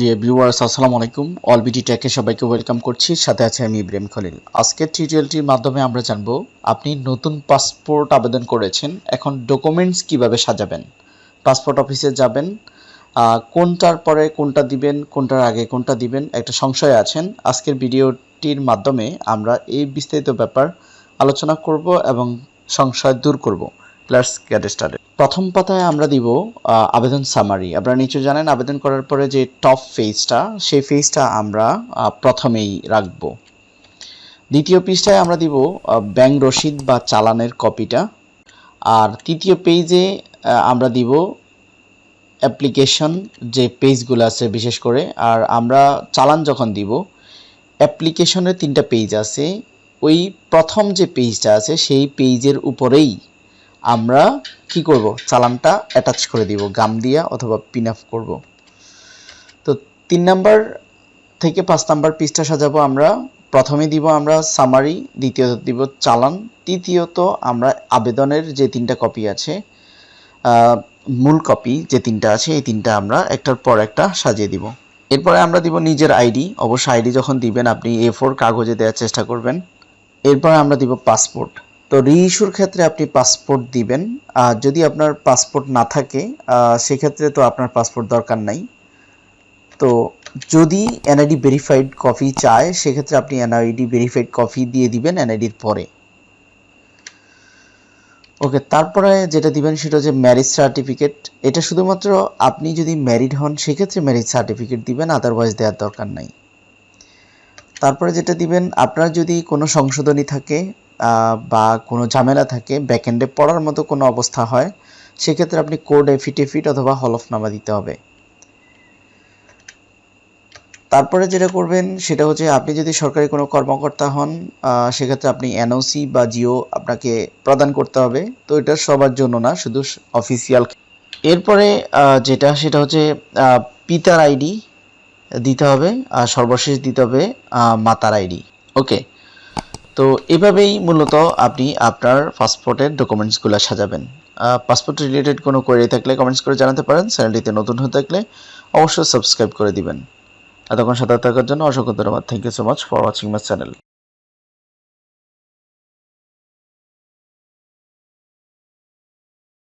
Dear viewers আসসালামু আলাইকুম। অলবিডি টেকে সবাইকে ওয়েলকাম করছি। সাথে আছে আমি ইব্রাহিম খলিল। আজকের টিউটোরিয়ালটির মাধ্যমে আমরা জানব, আপনি নতুন পাসপোর্ট আবেদন করেছেন, এখন ডকুমেন্টস কীভাবে সাজাবেন? পাসপোর্ট অফিসে যাবেন কোনটার পরে কোনটা দিবেন, কোনটার আগে কোনটা দিবেন, একটা সংশয় আছেন। আজকের ভিডিওটির মাধ্যমে আমরা এই বিস্তারিত ব্যাপার আলোচনা করব এবং সংশয় দূর করব। লেটস গেট স্টার্টেড প্রথম পাতায় আমরা দিব আবেদন সামারি আপনারা নিচে জানেন, আবেদন করার পরে যে টপ ফেজটা সেই ফেজটা আমরা প্রথমেই রাখব। দ্বিতীয় পৃষ্ঠায় আমরা দিব ব্যাংক রসিদ বা চালানের কপিটা আর তৃতীয় পেজে আমরা দিব অ্যাপ্লিকেশন যে পেজগুলো আছে বিশেষ করে। আর আমরা চালান যখন দিব অ্যাপ্লিকেশনের তিনটা পেজ আছে। ওই প্রথম যে পেজটা আছে, সেই পেজের উপরেই আমরা কি করব? চালানটা অ্যাটাচ করে দিব, গাম দিয়া অথবা পিন আপ করব। তো তিন নাম্বার থেকে পাঁচ নাম্বার পৃষ্ঠা সাজাবো আমরা। প্রথমে দিব আমরা সামারি দ্বিতীয়ত দিব চালান, তৃতীয়ত আমরা আবেদনের যে তিনটা কপি আছে মূল কপি যে তিনটা আছে, এই তিনটা আমরা একটার পর একটা সাজিয়ে দিব। এরপরে আমরা দিব নিজের আইডি অবশ্য আইডি যখন দিবেন আপনি এ ফোর কাগজে দেওয়ার চেষ্টা করবেন। এরপরে আমরা দিব পাসপোর্ট তো রিইস্যুর ক্ষেত্রে আপনি পাসপোর্ট দিবেন। আর যদি আপনার পাসপোর্ট না থাকে সেক্ষেত্রে তো আপনার পাসপোর্ট দরকার নাই। তো যদি এনআইডি ভেরিফাইড কপি চায়, সেক্ষেত্রে আপনি এনআইডি ভেরিফাইড কপি দিয়ে দিবেন এনআইডির পরে। ওকে, তারপরে যেটা দিবেন সেটা হচ্ছে ম্যারেজ সার্টিফিকেট এটা শুধুমাত্র আপনি যদি ম্যারিড হন, সেক্ষেত্রে ম্যারেজ সার্টিফিকেট দিবেন আদারওয়াইজ দেওয়ার দরকার নাই। তারপরে যেটা দিবেন, আপনার যদি কোনো সংশোধনী থাকে বা কোনো ঝামেলা থাকে ব্যাকএন্ডে পড়ার মতো কোনো অবস্থা হয়, সেক্ষেত্রে আপনি কোড এফিডেভিট অথবা হলফনামা দিতে হবে। তারপরে যেটা করবেন, সেটা হচ্ছে আপনি যদি সরকারি কোনো কর্মকর্তা হন সেক্ষেত্রে আপনি এনওসি বা জিও আপনাকে প্রদান করতে হবে। তো এটা সবার জন্য না, শুধু অফিসিয়াল এরপরে যেটা, সেটা হচ্ছে পিতার আইডি দিতে হবে, আর সর্বশেষ দিতে হবে মাতার আইডি। ওকে তো এভাবেই মূলত আপনি আপনার পাসপোর্টের ডকুমেন্টসগুলো সাজাবেন। পাসপোর্ট রিলেটেড কোনো কোয়েরি থাকলে কমেন্টস করে জানাতে পারেন, চ্যানেলটিতে নতুন হয়ে থাকলে অবশ্যই সাবস্ক্রাইব করে দিবেন। এতক্ষণ সাথে থাকার জন্য অসংখ্য ধন্যবাদ। Thank you so much for watching my channel